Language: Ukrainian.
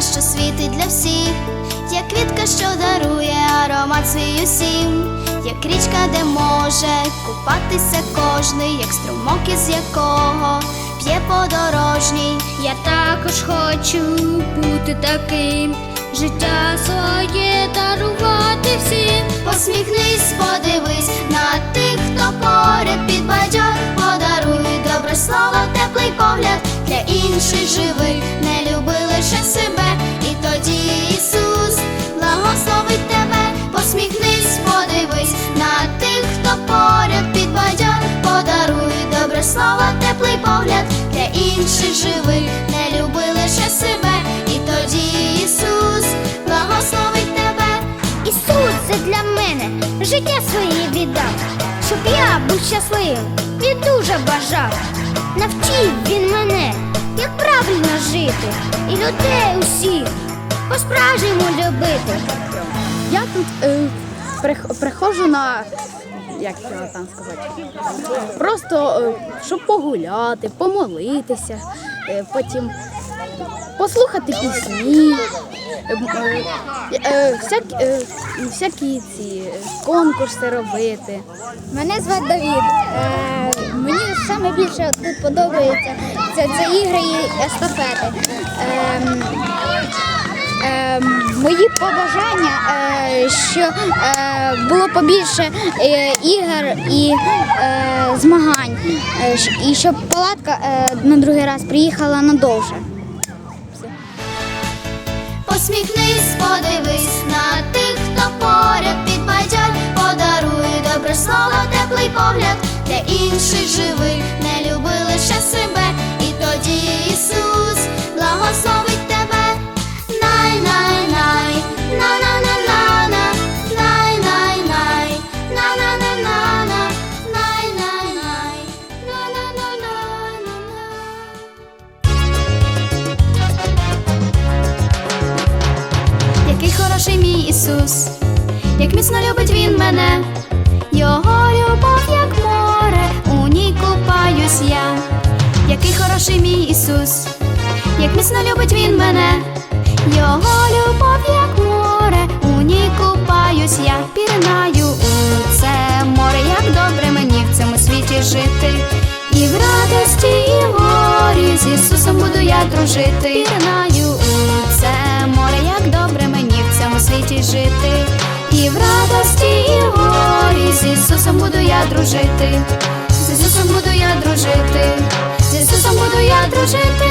що світить для всіх, як квітка, що дарує аромат свій усім, як річка, де може купатися кожний, як струмок, із якого п'є подорожній. Я також хочу бути таким, життя своє дарувати всім. Посміхнись, подивись на тих, хто поряд підбадьор, подаруй добре слово, теплий погляд для інших живи, погляд для інших живи, не люби лише себе, і тоді Ісус благословить тебе. Ісус це для мене життя своє віддав, щоб я був щасливим, він дуже бажав. Навчив він мене, як правильно жити, і людей усіх по-справжньому любити. Я тут е, прих- приходжу на. Як його там сказати? Просто е, щоб погуляти, помолитися, е, потім послухати пісні, е, всякі, всякі ці конкурси робити. Мене звати Давід. Мені саме більше тут подобається це, це ігри і естафети. Ем, ем, мої побажання, е, що е, було побільше е, ігор і змагань, і щоб палатка на другий раз приїхала надовше. Посміхнись, подивись на тих, хто поряд підбадьор, подаруй добре слово, теплий погляд для інших живи, хороший мій Ісус, як міцно любить Він мене, Його любов, як море, у ній купаюсь я. Який хороший мій Ісус, як міцно любить Він мене, Його любов, як море, у ній купаюсь я, пірнаю у це море, як добре мені в цьому світі жити. І в радості, і в горі з Ісусом буду я дружити. Пірнаю у це море, як добре світі жити. І в радості, і в горі з Ісусом буду я дружити. З Ісусом буду я дружити. З Ісусом буду я дружити.